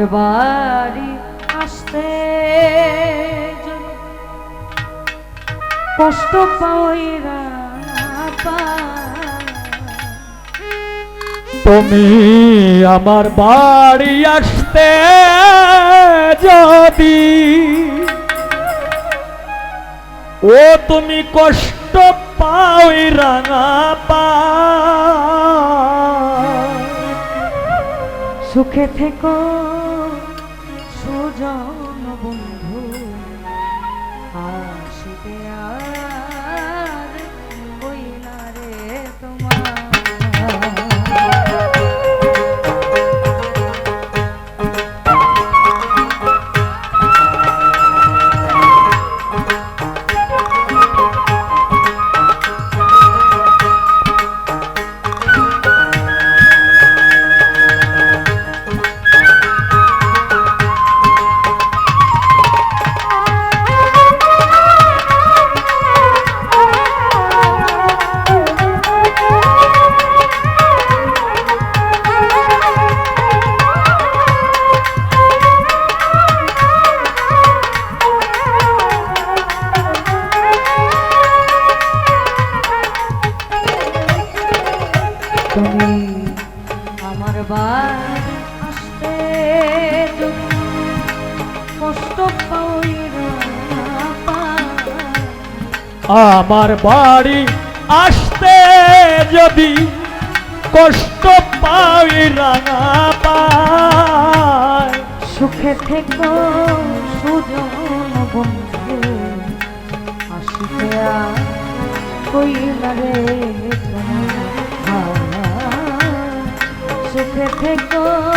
আমার বাড়ি আসতে কষ্ট পাওয়াইরা তুমি আমার বাড়ি আসতে যদি ও তুমি কষ্ট পাও রাঙা পা সুখে থেকো। আসতে কষ্ট পাওয়াইরা আমার বাড়ি আসতে যদি কষ্ট পাই রাঙা পায় সুখে থেকো সুজন বন্ধু আসিতে কইলা রে তোমার। সুখে থেকো।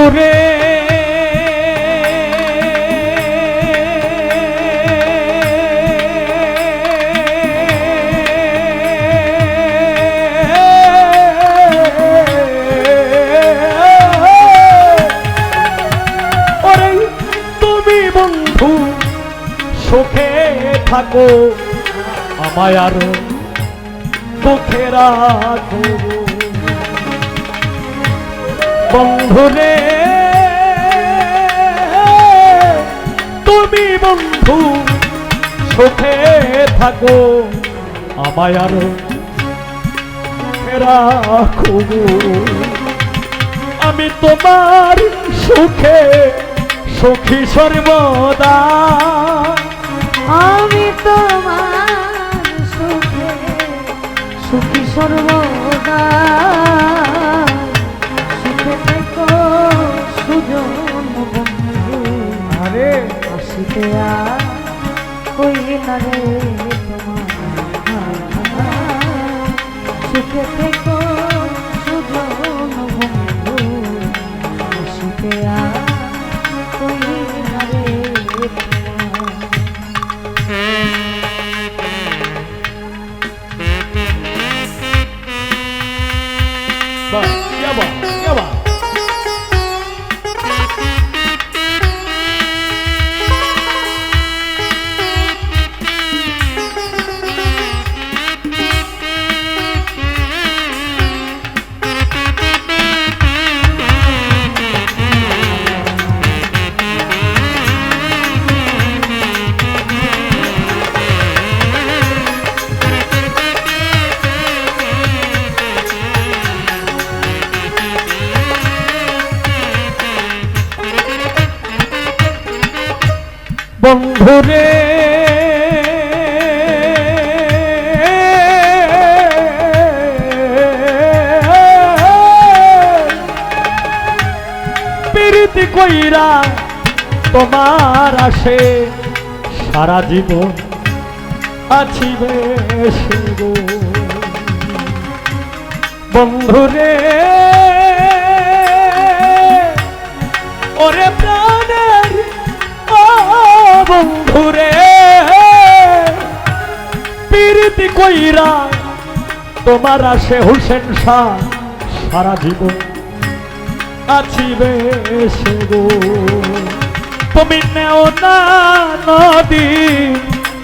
ওরে সুখে থাকো আমায় আরও দুঃখে রাখো। বন্ধুরে তুমি বন্ধু, সুখে থাকো। আমায় আরও রাখো আমি তোমার সুখে, সুখী সর্বদা। আমি তোমার সুখে, সুখী সর্বদা। আসিতে আর কইলা রে তোমার সুখে বন্ধুরে প্রীতি কইরা তোমার আসে সারা জীবন আছি বন্ধুরে ওরে বন্ধুরে প্রীতি কইরা তোমার আসে হুসেন শাহ সারা জীবন। আছি বেশ গো তুমি নেও না নদী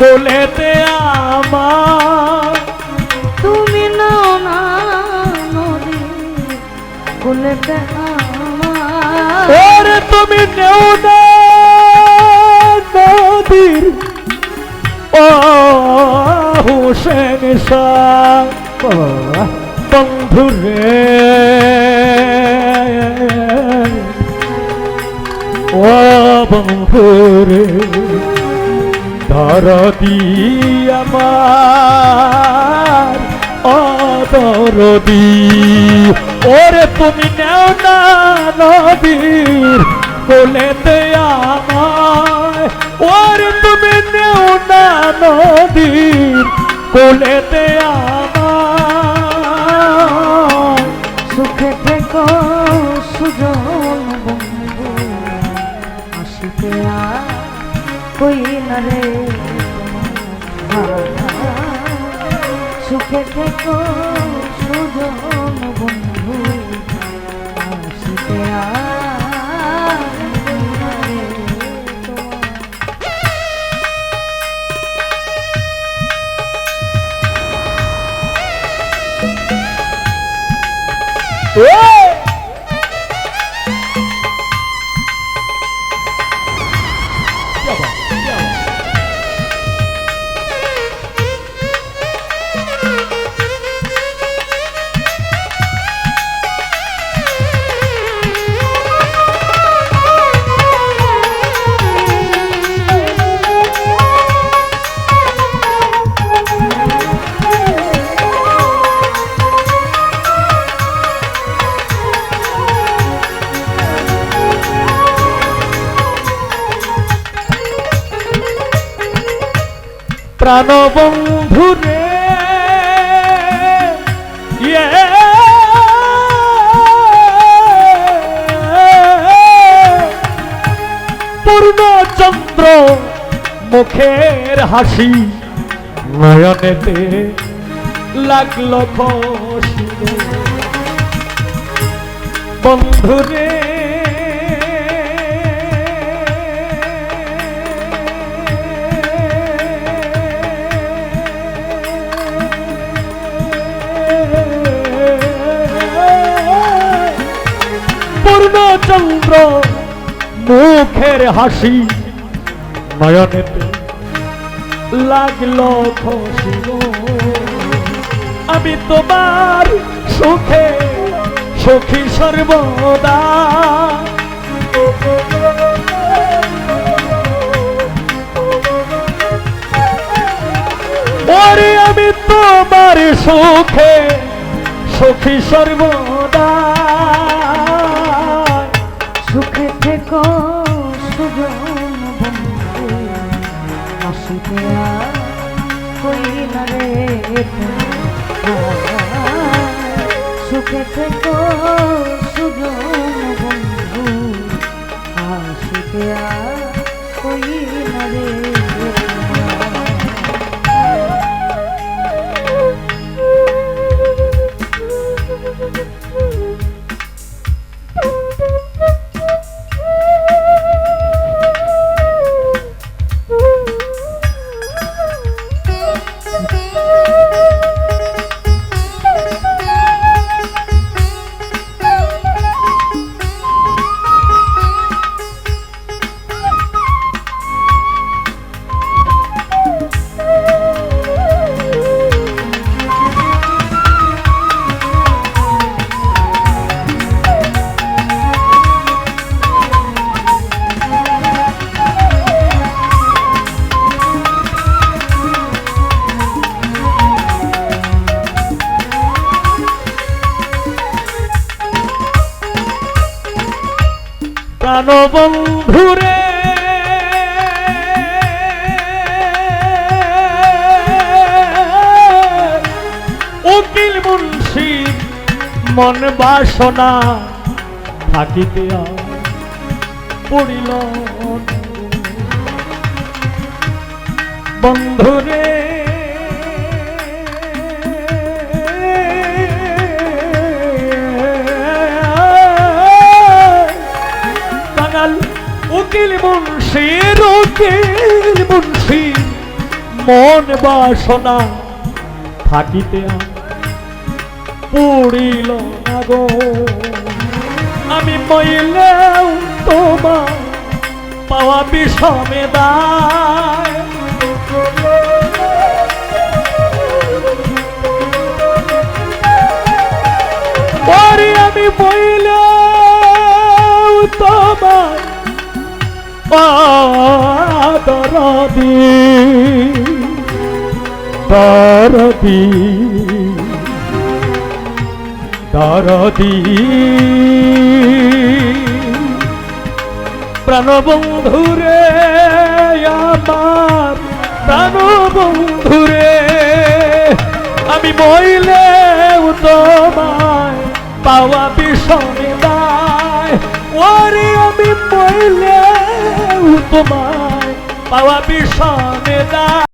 কোলেতে আমার। তুমি নাও না নদী কুলেতে আমার। তুমি নেও না নদীর ও হুসেন শাহ। বন্ধুরে ও বন্ধুরে ধরদি আমার অদরদি ওরে তুমি নেও না নদীর কোলেতে আমায়। ওরে তুমি নেও না নদীর কোলেতে আমায় সুখে থেকো সুজন বন্ধু আসিতে কই না রে। সুখে থেকো Yeah! প্রাণবন্ধু রে। ইয়ে। পূর্ণচন্দ্র মুখের হাসি নয়নেতে লাগল খুশি। বন্ধুরে পূর্ণচন্দ্র মুখের হাসি নয়নেতে লাগল খুশি আমি তোমার সুখে সুখী সর্বদা। আমি তোমার সুখে সুখী সর্বদা। তোমার। সুখে থেকো সুজন বন্ধু আসিতে আর কই না রে প্রাণবন্ধুরে উকিল মুন্সি মন বাসনা থাকিতে পড়িল বন্ধুরে উকিল মুন্সির উকিল মুন্সি, মন বাসনা থাকিতে পুড়িল না আমি মইলেও তোমার পাওয়া বিষমে দায়। আমি মইলেও তোমার দরদি দরদি দরদি। প্রাণবন্ধুরে আমার প্রাণবন্ধুরে আমি মইলে তোমায় পাওয়া দায়। ওরে আমি মইলে তোমায় পাওয়া বিষণে দায়